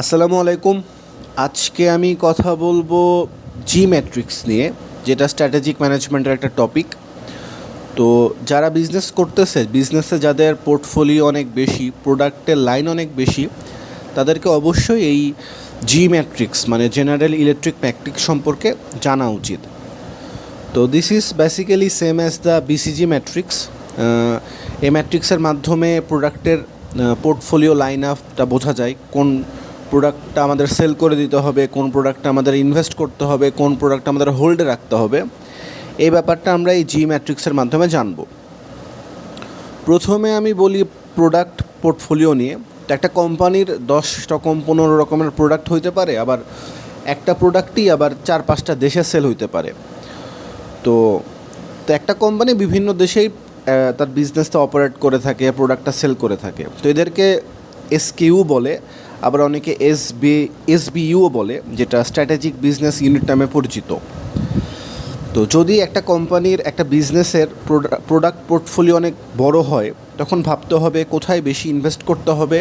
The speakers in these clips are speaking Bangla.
আসসালামু আলাইকুম। আজকে আমি কথা বলব জি ম্যাট্রিক্স নিয়ে, যেটা স্ট্র্যাটেজিক ম্যানেজমেন্টের একটা টপিক তো যারা বিজনেস করতেছে বিজনেসে যাদের পোর্টফোলিও অনেক বেশি প্রোডাক্টের লাইন অনেক বেশি, তাদেরকে অবশ্যই এই জি ম্যাট্রিক্স মানে জেনারেল ইলেকট্রিক ম্যাট্রিক্স সম্পর্কে জানা উচিত। তো this is basically same as the BCG matrix এই ম্যাট্রিক্সের মাধ্যমে প্রোডাক্টের পোর্টফোলিও লাইন আপটা বোঝা যায়, কোন প্রোডাক্টটা আমাদের সেল করে দিতে হবে, কোন প্রোডাক্টটা আমাদের ইনভেস্ট করতে হবে, কোন প্রোডাক্ট আমাদের হোল্ডে রাখতে হবে, এই ব্যাপারটা আমরা এই জি ম্যাট্রিক্সের মাধ্যমে জানব। প্রথমে আমি বলি প্রোডাক্ট পোর্টফোলিও নিয়ে, তো একটা কোম্পানির দশ রকম পনেরো রকমের প্রোডাক্ট হইতে পারে, আবার একটা প্রোডাক্টই আবার চার পাঁচটা দেশে সেল হইতে পারে। তো তো একটা কোম্পানি বিভিন্ন দেশেই তার বিজনেসটা অপারেট করে থাকে প্রোডাক্টটা সেল করে থাকে। তো এদেরকে এসকিউ বলে। আবার অনেকে এস বি এস বিইউ বলে, যেটা স্ট্র্যাটেজিক বিজনেস ইউনিট নামে পরিচিত। তো যদি একটা কোম্পানির একটা বিজনেসের প্রোডাক্ট পোর্টফোলিও অনেক বড় হয়, তখন ভাবতে হবে কোথায় বেশি ইনভেস্ট করতে হবে,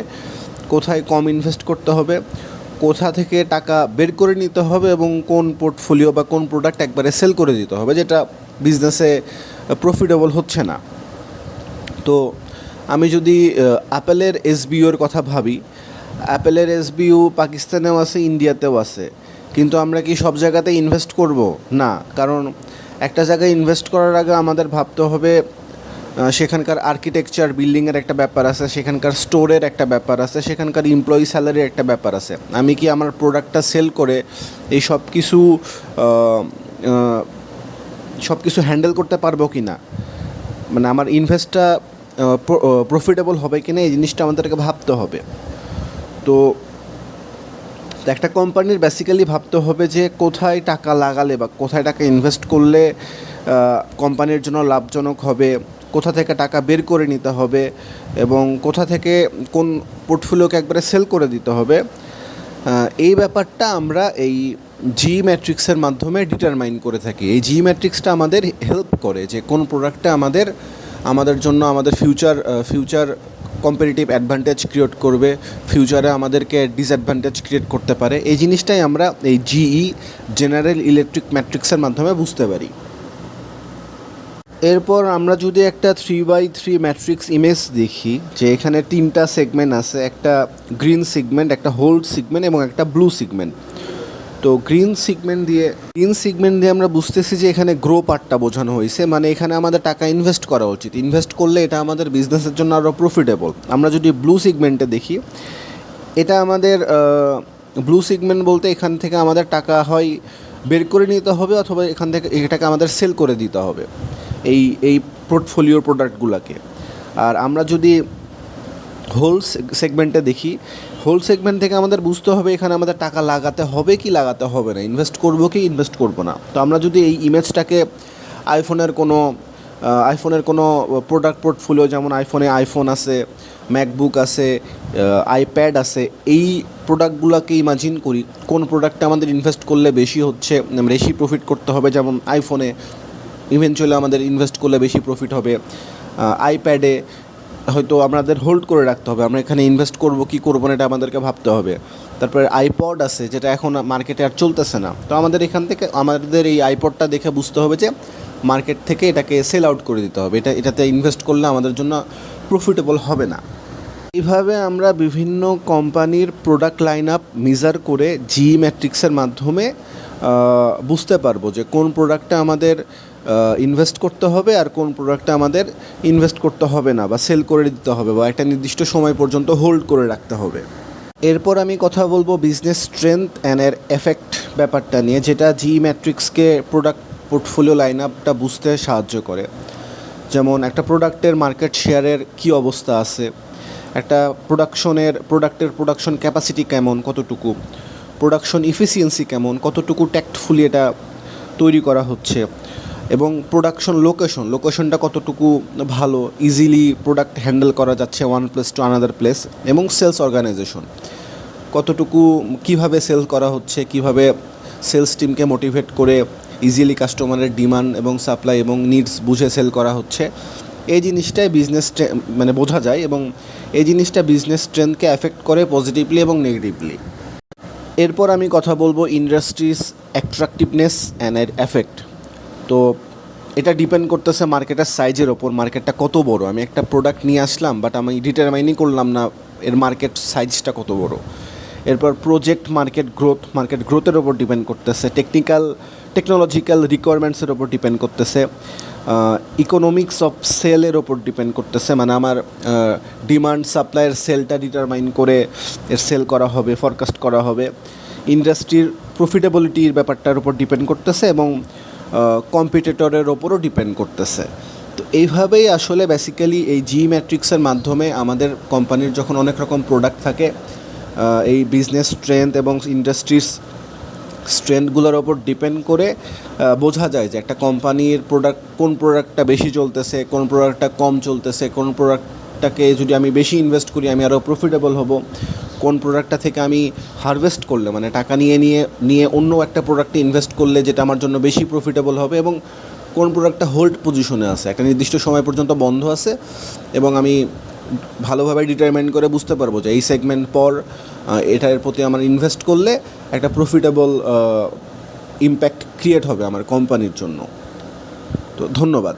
কোথায় কম ইনভেস্ট করতে হবে, কোথা থেকে টাকা বের করে নিতে হবে এবং কোন পোর্টফোলিও বা কোন প্রোডাক্ট একবারে সেল করে দিতে হবে, যেটা বিজনেসে প্রফিটেবল হচ্ছে না। তো আমি যদি অ্যাপেলের এসবিওর কথা ভাবি অ্যাপেলের এসবিইউ পাকিস্তানেও আছে, ইন্ডিয়াতেও আছে। কিন্তু আমরা কি সব জায়গাতে ইনভেস্ট করব? না, কারণ একটা জায়গায় ইনভেস্ট করার আগে আমাদের ভাবতে হবে সেখানকার আর্কিটেকচার বিল্ডিংয়ের একটা ব্যাপার আছে, সেখানকার স্টোরের একটা ব্যাপার আছে, সেখানকার এমপ্লয়ি স্যালারির একটা ব্যাপার আছে। আমি কি আমার প্রোডাক্টটা সেল করে এই সব কিছু সব কিছু হ্যান্ডেল করতে পারব কি না? মানে আমার ইনভেস্টটা প্রফিটেবল হবে কি না, এই জিনিসটা আমাদেরকে ভাবতে হবে। তো একটা কোম্পানির বেসিক্যালি ভাবতে হবে যে কোথায় টাকা লাগালে বা কোথায় টাকা ইনভেস্ট করলে কোম্পানির জন্য লাভজনক হবে, কোথা থেকে টাকা বের করে নিতে হবে এবং কোথা থেকে কোন পোর্টফোলিওকে একবারে সেল করে দিতে হবে এই ব্যাপারটা আমরা এই জি ম্যাট্রিক্সের মাধ্যমে ডিটারমাইন করে থাকি। এই জি ম্যাট্রিক্সটা আমাদের হেল্প করে যে কোন প্রোডাক্টটা আমাদের আমাদের জন্য, আমাদের future future competitive advantage create করবে ফিউচারে আমাদেরকে ডিসঅ্যাডভান্টেজ ক্রিয়েট করতে পারে। এই জিনিসটাই আমরা এই জিই জেনারেল ইলেকট্রিক ম্যাট্রিক্সের মাধ্যমে বুঝতে পারি। এরপর আমরা যদি একটা three by three matrix image দেখি, যে এখানে তিনটা সেগমেন্ট আছে, একটা গ্রিন সিগমেন্ট একটা হোল্ড সিগমেন্ট এবং একটা ব্লু সিগমেন্ট তো গ্রিন সিগমেন্ট দিয়ে গ্রিন সিগমেন্ট দিয়ে আমরা বুঝতেছি যে এখানে গ্রো পার্টটা বোঝানো হয়েছে। মানে এখানে আমাদের টাকা ইনভেস্ট করা উচিত। ইনভেস্ট করলে এটা আমাদের বিজনেসের জন্য আরও প্রফিটেবল আমরা যদি ব্লু সিগমেন্টে দেখি, এটা আমাদের ব্লু সিগমেন্ট বলতে এখান থেকে আমাদের টাকা হয় বের করে নিতে হবে অথবা এখান থেকে এটাকে আমাদের সেল করে দিতে হবে। এই এই পোর্টফোলিওর প্রোডাক্টগুলোকে আর আমরা যদি হোল সেগমেন্টে দেখি। হোল সেগমেন্ট থেকে আমাদের বুঝতে হবে এখানে আমাদের টাকা লাগাতে হবে কি লাগাতে হবে না। ইনভেস্ট করব কি ইনভেস্ট করব না। তো আমরা যদি এই ইমেজটাকে আইফোনের কোনো আইফোনের কোনো প্রোডাক্ট পোর্টফোলিও যেমন আইফোনে আইফোন আছে ম্যাকবুক আছে আইপ্যাড আছে, এই প্রোডাক্টগুলোকে ইমাজিন করি। কোন প্রোডাক্টে আমাদের ইনভেস্ট করলে বেশি হচ্ছে, বেশি প্রফিট করতে হবে? যেমন আইফোনে ইভেনচুয়ালি আমাদের ইনভেস্ট করলে বেশি প্রফিট হবে। আইপ্যাডে হয়তো আমাদের হোল্ড করে রাখতে হবে। আমরা এখানে ইনভেস্ট করব, কি করব না এটা আমাদেরকে ভাবতে হবে। তারপরে আইপড আছে, যেটা এখন মার্কেটে আর চলতেছে না। তো আমাদের এখান থেকে, আমাদের এই আইপডটা দেখে বুঝতে হবে যে মার্কেট থেকে এটাকে সেল আউট করে দিতে হবে। এটা, এটাতে ইনভেস্ট করলে আমাদের জন্য প্রফিটেবল হবে না। এইভাবে আমরা বিভিন্ন কোম্পানির প্রোডাক্ট লাইন আপ মেজার করে জি ম্যাট্রিক্সের মাধ্যমে বুঝতে পারব যে কোন প্রোডাক্টটা আমাদের ইনভেস্ট করতে হবে আর কোন প্রোডাক্টটা আমাদের ইনভেস্ট করতে হবে না বা সেল করে দিতে হবে বা একটা নির্দিষ্ট সময় পর্যন্ত হোল্ড করে রাখতে হবে। এরপর আমি কথা বলব বিজনেস স্ট্রেংথ অ্যান্ড এর এফেক্ট ব্যাপারটা নিয়ে, যেটা জি ম্যাট্রিক্সকে প্রোডাক্ট পোর্টফোলিও লাইন আপটা বুঝতে সাহায্য করে। যেমন একটা প্রোডাক্টের মার্কেট শেয়ারের কী অবস্থা আছে, একটা প্রোডাকশনের প্রোডাক্টের প্রোডাকশন ক্যাপাসিটি কেমন, কতটুকু প্রোডাকশন ইফিসিয়েন্সি কেমন, কতটুকু ট্যাক্টফুলি এটা তৈরি করা হচ্ছে এবং প্রোডাকশন লোকেশন লোকেশনটা কতটুকু ভালো ইজিলি প্রোডাক্ট হ্যান্ডেল করা যাচ্ছে one place to another place এবং সেলস অর্গানাইজেশন কতটুকু, কীভাবে সেল করা হচ্ছে, কীভাবে সেলস টিমকে মোটিভেট করে ইজিলি কাস্টমারের ডিমান্ড এবং সাপ্লাই এবং নিডস বুঝে সেল করা হচ্ছে, এই জিনিসটাই বিজনেস মানে বোঝা যায় এবং এই জিনিসটা বিজনেস ট্রেন্ডকে অ্যাফেক্ট করে পজিটিভলি এবং নেগেটিভলি এরপর আমি কথা বলব ইন্ডাস্ট্রিজ অ্যাট্রাকটিভনেস অ্যান্ড এর এফেক্ট তো এটা ডিপেন্ড করতেছে মার্কেটের সাইজের ওপর মার্কেটটা কত বড়? আমি একটা প্রোডাক্ট নিয়ে আসলাম বাট আমি ডিটারমাইনই করলাম না, এর মার্কেট সাইজটা কত বড়? এরপর প্রজেক্ট মার্কেট গ্রোথ মার্কেট গ্রোথের ওপর ডিপেন্ড করতেছে টেকনিক্যাল টেকনোলজিক্যাল রিকোয়ারমেন্টসের ওপর ডিপেন্ড করতেছে ইকোনমিক্স অফ সেলের ওপর ডিপেন্ড করতেছে মানে আমার ডিমান্ড সাপ্লাইয়ের সেলটা ডিটারমাইন করে এর সেল করা হবে ফরকাস্ট করা হবে। ইন্ডাস্ট্রির প্রফিটেবিলিটির ব্যাপারটার উপর ডিপেন্ড করতেছে এবং কম্পিটিটরের ওপরও ডিপেন্ড করতেছে। তো এইভাবেই আসলে বেসিক্যালি এই জি ম্যাট্রিক্সের মাধ্যমে আমাদের কোম্পানির যখন অনেক রকম প্রোডাক্ট থাকে এই বিজনেস স্ট্রেংথ এবং ইন্ডাস্ট্রিজ স্ট্রেংথগুলোর ওপর ডিপেন্ড করে বোঝা যায় যে একটা কোম্পানির প্রোডাক্ট কোন প্রোডাক্টটা বেশি চলতেছে, কোন প্রোডাক্টটা কম চলতেছে, কোন প্রোডাক্টটাকে যদি আমি বেশি ইনভেস্ট করি, আমি আরও প্রফিটেবল হব। কোন প্রোডাক্টটা থেকে আমি হারভেস্ট করলে মানে টাকা নিয়ে নিয়ে নিয়ে অন্য একটা প্রোডাক্টে ইনভেস্ট করলে যেটা আমার জন্য বেশি প্রফিটেবল হবে এবং কোন প্রোডাক্টটা হোল্ড পজিশনে আছে? একটা নির্দিষ্ট সময় পর্যন্ত বন্ধ আছে এবং আমি ভালোভাবে ডিটারমাইন করে বুঝতে পারব যে এই সেগমেন্ট পর এটার প্রতি আমার ইনভেস্ট করলে একটা প্রফিটেবল ইম্প্যাক্ট ক্রিয়েট হবে আমার কোম্পানির জন্য। তো ধন্যবাদ।